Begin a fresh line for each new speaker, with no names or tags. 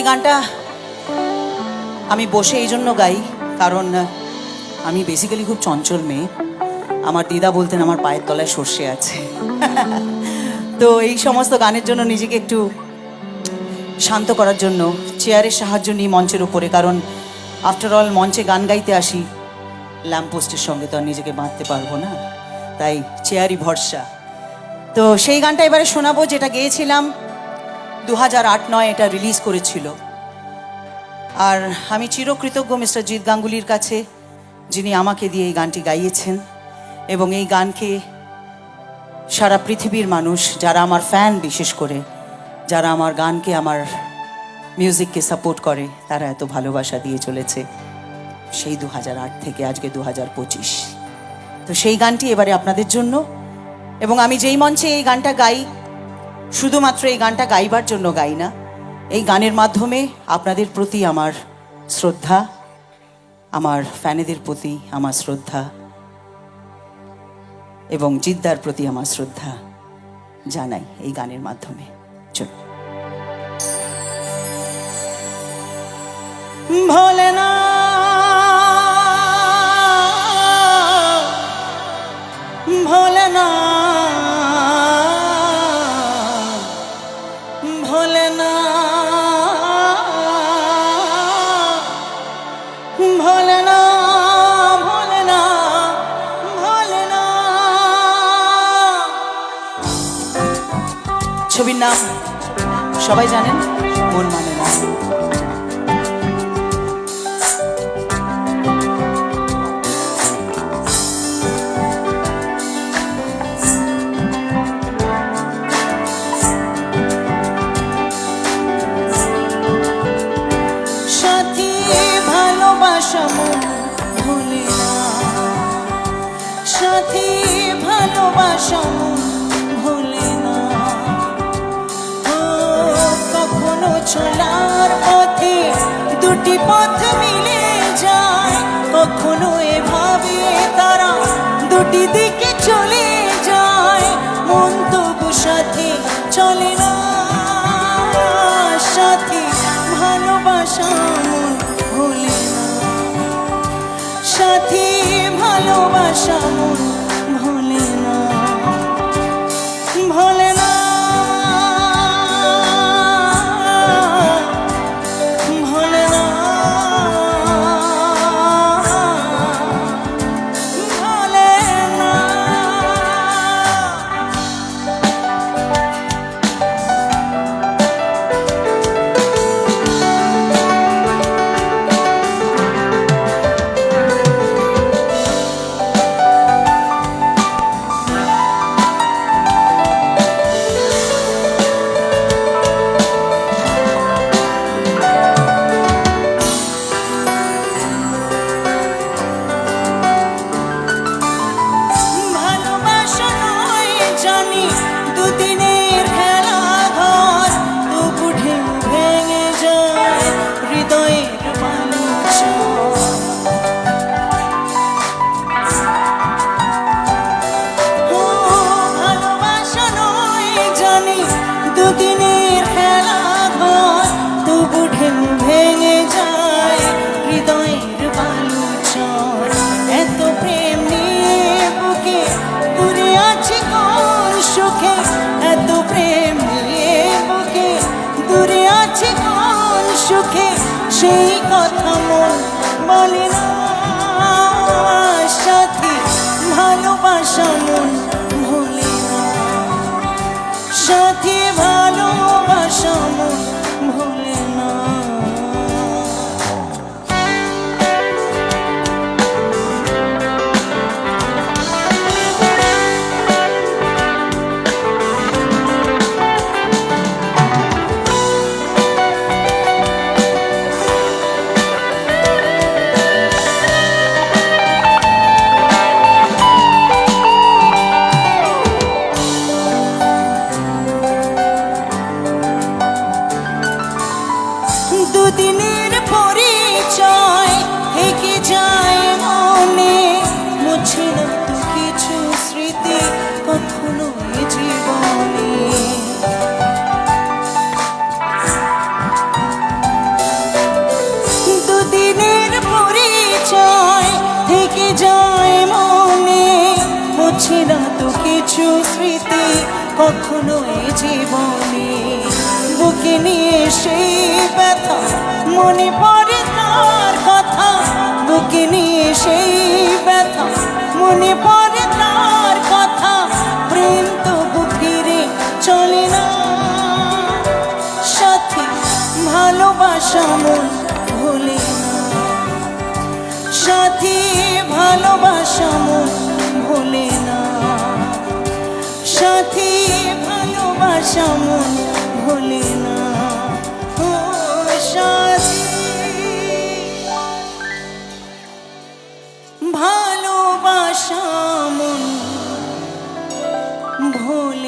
এই গানটা আমি বসে এই জন্য গাই, কারণ আমি বেসিক্যালি খুব চঞ্চল মেয়ে। আমার দিদা বলতেন আমার পায়ের তলায় সর্ষে আছে। তো এই সমস্ত গানের জন্য নিজেকে একটু শান্ত করার জন্য, চেয়ারের সাহায্য নিই মঞ্চের উপরে, কারণ আফটার অল মঞ্চে গান গাইতে আসি ল্যাম্পপোস্টের সঙ্গে তো আর নিজেকে বাঁধতে পারব না। তাই চেয়ারই ভরসা। তো সেই গানটা এবারে শোনাবো, যেটা গেয়েছিলাম দু হাজার আট নয় এটা রিলিজ করেছিল। আর আমি চিরকৃতজ্ঞ মিস্টার জিৎ গাঙ্গুলির কাছে, যিনি আমাকে দিয়ে এই গানটি গাইয়েছেন এবং এই গানকে সারা পৃথিবীর মানুষ, যারা আমার ফ্যান বিশেষ করে, যারা আমার গানকে, আমার মিউজিককে সাপোর্ট করে, তারা এত ভালোবাসা দিয়ে চলেছে সেই দু হাজার আট থেকে আজকে দু হাজার পঁচিশ। তো সেই গানটি এবারে আপনাদের জন্য এবং আমি যেই মঞ্চে এই গানটা গাই শুধুমাত্র এই গানটা গাইবার জন্য গাই না। এই গানের মাধ্যমে আপনাদের প্রতি আমার শ্রদ্ধা, আমার ফ্যানেদের প্রতি আমার শ্রদ্ধা এবং জিদ্দার প্রতি আমার শ্রদ্ধা জানাই এই গানের মাধ্যমে। চল ভোলে ছবির নাম সবাই জানেন মন মানে না। ভালোবাসা ভালোবাসা চলার পথে দুটি পথ মিলে যায়। কখনো এভাবে তারা দুটি দিকে চলে যায়। মন তবু সাথে চলে না, সাথে ভালোবাসা ভুলে না। সাথে ভালোবাসা মন হৃদয়ের বালুচর। এত প্রেম নিয়ে বুকে দূরে আছি কোন সুখে? এত প্রেম নিয়ে বুকে দূরে আছি কোন সুখে? সেই কথা মন বলে না। সাথী, ভালোবাসা মন ভুলে না। সাথী, ভালোবাসা মন ভুলে না। দুদিনের পরিচয় থেকে যায় মনে। মুছে না তো কিছু স্মৃতি কখনো জীবনে। দুদিনের পরিচয় থেকে যায় মনে। মুছে না তো কিছু স্মৃতি কখনো জীবনে। বুকে নিয়ে সেই ব্যথা। মনে পড়ে তার কথা, বুকে নিয়ে সেই ব্যথা। মনে পড়ে তার কথা, প্রেম তবু ফিরে চলে না। সাথী, ভালোবাসা মন ভুলে না। সাথী, ভালোবাসা মন ভুলে না। সাথী, ভালোবাসা মন ভোলে না। ও ভালোবাসা মন ভোলে